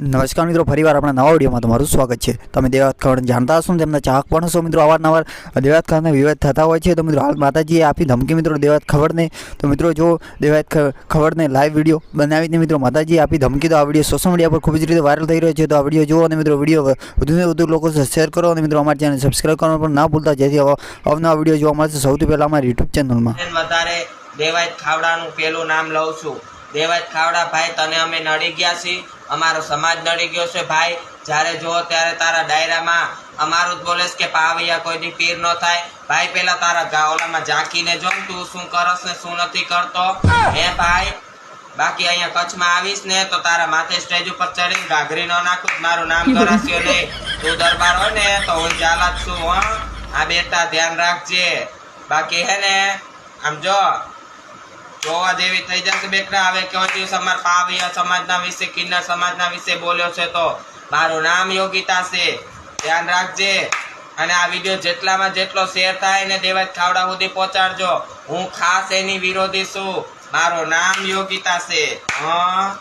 નમસ્કાર મિત્રો, ફરીવાર આપણા નવા વિડીયોમાં તમારું સ્વાગત છે. તમે દેવાત ખવડ જાણતા હશો તેમના ચાહક પણ હશો મિત્રો, અવારનવાર દેવાત ખવડના વિવાદ થતા હોય છે. તો મિત્રો, હાલ માતાજીએ આપી ધમકી મિત્રો દેવાત ખવડને તો મિત્રો, જો દેવાત ખવડને લાઈવ વીડિયો બનાવીને મિત્રો માતાજીએ આપી ધમકી, તો આ વીડિયો સોશિયલ મીડિયા પર ખૂબ જ રીતે વાયરલ થઈ રહ્યો છે. તો આ વીડિયો જુઓ અને મિત્રો, વીડિયો વધુને વધુ લોકો શેર કરો અને મિત્રો, અમારી ચેનલ સબસ્ક્રાઈબ કરવાનું પણ ના ભૂલતા. જેથી અવ- અવનવા વીડિયો જોવા મળશે. સૌથી પહેલાં અમારી યુટ્યુબ ચેનલમાં દેવાયત ખાવડાનું પેલું નામ લઉં છું. દેવાયત ખાવડા ભાઈ તને અમે નડી ગયા છીએ. અમારો સમાજ નડી ગયો છે ભાઈ. જ્યારે જો ત્યારે તારા ડાયરામાં અમારું જ બોલેશ કે પાવૈયા કોઈ દી પીર ન થાય. ભાઈ પેલા તારા ગાઓલામાં ઝાંકીને જો તું શું કરસ ને શું નથી કરતો. હે ભાઈ? બાકી અહીંયા કચ્છમાં આવીશ ને તો તારા માથે સ્ટેજ ઉપર ચડીને ઘાઘરી ન નાખું મારું નામ કરાશ્યો ને તું દરબાર હોય ને તો હું ચાલા જ છું હા. આ બેટા ધ્યાન રાખજે. બાકી હે ને આમ જો. જોવા જેવી થઈ જશે બેકરા. હવે કયો દિવસ અમાર પાવિયા સમાજના વિશે, કિન્નર સમાજના વિશે બોલ્યો છે તો? મારું નામ યોગિતા છે. ધ્યાન રાખજે. અને આ વીડિયો જેટલામાં જેટલો શેર થાય ને દેવાજ ખાવડા સુધી પહોંચાડજો. હું ખાસ એની વિરોધી છું. મારું નામ યોગિતા છે. હા?